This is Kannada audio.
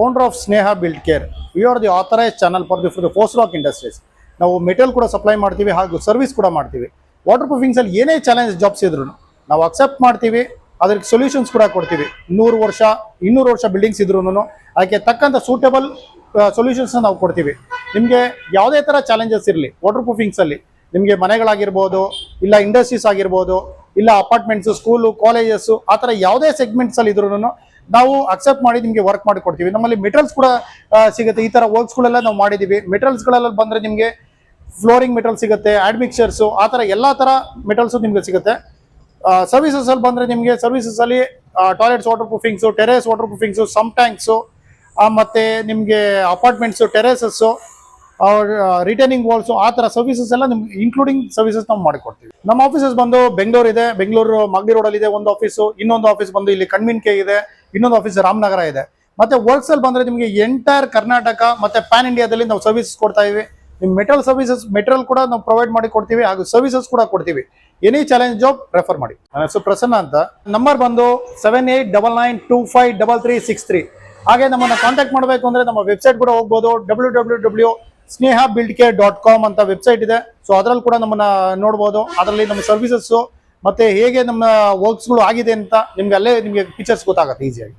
Founder of Sneha build care we are the authorise channel for the for the Fosroc industries ನಾವು ಮೆಟೀರಿಯಲ್ ಕೂಡ ಸಪ್ಲೈ ಮಾಡ್ತೀವಿ ಹಾಗೂ ಸರ್ವಿಸ್ ಕೂಡ ಮಾಡ್ತೀವಿ. ವಾಟರ್ ಪ್ರೂಫಿಂಗ್ಸಲ್ಲಿ ಏನೇ ಚಾಲೆಂಜ್ ಜಾಬ್ಸ್ ಇದ್ರು ನಾವು ಅಕ್ಸೆಪ್ಟ್ ಮಾಡ್ತೀವಿ. ಅದಕ್ಕೆ ಸೊಲ್ಯೂಷನ್ಸ್ ಕೂಡ ಕೊಡ್ತೀವಿ. ನೂರು ವರ್ಷ, ಇನ್ನೂರು ವರ್ಷ ಬಿಲ್ಡಿಂಗ್ಸ್ ಇದ್ರೂ ಅದಕ್ಕೆ ತಕ್ಕಂಥ ಸೂಟೇಬಲ್ ಸೊಲ್ಯೂಷನ್ಸ್ನ ನಾವು ಕೊಡ್ತೀವಿ. ನಿಮಗೆ ಯಾವುದೇ ಥರ ಚಾಲೆಂಜಸ್ ಇರಲಿ ವಾಟರ್ ಪ್ರೂಫಿಂಗ್ಸಲ್ಲಿ ನಿಮಗೆ ಮನೆಗಳಾಗಿರ್ಬೋದು, ಇಲ್ಲ ಇಂಡಸ್ಟ್ರೀಸ್ ಆಗಿರ್ಬೋದು, ಇಲ್ಲ ಅಪಾರ್ಟ್ಮೆಂಟ್ಸು ಸ್ಕೂಲು ಕಾಲೇಜಸ್ಸು ಆ ಥರ ಯಾವುದೇ ಸೆಗ್ಮೆಂಟ್ಸಲ್ಲಿ ಇದ್ರೂ ನಾವು ಅಕ್ಸೆಪ್ಟ್ ಮಾಡಿ ನಿಮಗೆ ವರ್ಕ್ ಮಾಡಿ ಕೊಡ್ತೀವಿ. ನಮ್ಮಲ್ಲಿ ಮೆಟೀರಿಯಲ್ಸ್ ಕೂಡ ಸಿಗುತ್ತೆ. ಈ ಥರ ವರ್ಕ್ಸ್ಗಳೆಲ್ಲ ನಾವು ಮಾಡಿದ್ದೀವಿ ಮೆಟೀರಿಯಲ್ಸ್ಗಳೆಲ್ಲ ಬಂದರೆ ನಿಮಗೆ ಫ್ಲೋರಿಂಗ್ ಮೆಟಲ್ ಸಿಗುತ್ತೆ ಆಡ್ಮಿಕ್ಸರ್ಸು ಆ ಥರ ಎಲ್ಲ ಥರ ಮೆಟಲ್ಸು ನಿಮಗೆ ಸಿಗುತ್ತೆ. ಸರ್ವಿಸಸ್ ಅಲ್ಲಿ ಬಂದರೆ ನಿಮಗೆ ಸರ್ವಿಸಸ್ ಅಲ್ಲಿ toilets water proofings terrace water proofings sump tanks ಮತ್ತು ನಿಮಗೆ ಅಪಾರ್ಟ್ಮೆಂಟ್ಸು ಟೆರೇಸಸ್ಸು ರಿಟರ್ನಿಂಗ್ ವಾಲ್ಸು ಆ ಥರ ಸರ್ವಿಸಸ್ ಎಲ್ಲ ನಿಮ್ಗೆ ಇನ್ಕ್ಲೂಡಿಂಗ್ ಸರ್ವಿಸಸ್ ನಾವು ಮಾಡಿಕೊಡ್ತೀವಿ. ನಮ್ಮ ಆಫೀಸಸ್ ಬಂದು ಬೆಂಗಳೂರು ಇದೆ ಬೆಂಗಳೂರು ಮಾಗಡಿ ರೋಡಲ್ಲಿ ಇದೆ ಒಂದು ಆಫೀಸು ಇನ್ನೊಂದು ಆಫೀಸ್ ಬಂದು ಇಲ್ಲಿ ಕಣ್ಮಿನ್ಕೆ ಇದೆ, ಇನ್ನೊಂದು ಆಫೀಸ್ ರಾಮನಗರ ಇದೆ. ಮತ್ತೆ ವರ್ಕ್ಸ್ ಬಂದರೆ ನಿಮಗೆ ಎಂಟೈರ್ ಕರ್ನಾಟಕ ಮತ್ತೆ ಪ್ಯಾನ್ ಇಂಡಿಯಾದಲ್ಲಿ ನಾವು ಸರ್ವಿಸ್ ಕೊಡ್ತಾ ಇದ್ದೀವಿ ನಿಮ್ಮ ಮೆಟಲ್ ಸರ್ವಿಸಸ್ ಮೆಟ್ರಲ್ ಕೂಡ ನಾವು ಪ್ರೊವೈಡ್ ಮಾಡಿ ಕೊಡ್ತೀವಿ ಹಾಗೂ ಸರ್ವಿಸಸ್ ಕೂಡ ಕೊಡ್ತೀವಿ. ಎನಿ ಚಾಲೆಂಜ್ ಜಾಬ್ ರೆಫರ್ ಮಾಡಿ. ನನ್ನ ಹೆಸರು ಪ್ರಸನ್ನ ಅಂತ. ನಂಬರ್ ಬಂದು seven eight double nine two five double three six three ಹಾಗೆ ನಮ್ಮನ್ನ ಕಾಂಟ್ಯಾಕ್ಟ್ ಮಾಡಬೇಕು ಅಂದ್ರೆ ನಮ್ಮ ವೆಬ್ಸೈಟ್ ಕೂಡ ಹೋಗ್ಬೋದು W W W Sneha build care dot com ಅಂತ ವೆಬ್ಸೈಟ್ ಇದೆ. ಸೊ ಅದರಲ್ಲಿ ಕೂಡ ನಮ್ಮನ್ನ ನೋಡ್ಬೋದು. ಅದರಲ್ಲಿ ನಮ್ಮ ಸರ್ವಿಸಸ್ ಮತ್ತೆ ಹೇಗೆ ನಮ್ಮ ವರ್ಕ್ಸ್ಗಳು ಆಗಿದೆ ಅಂತ ನಿಮ್ಗೆ ಅಲ್ಲೇ ನಿಮಗೆ ಪಿಕ್ಚರ್ಸ್ ಗೊತ್ತಾಗುತ್ತೆ ಈಸಿಯಾಗಿ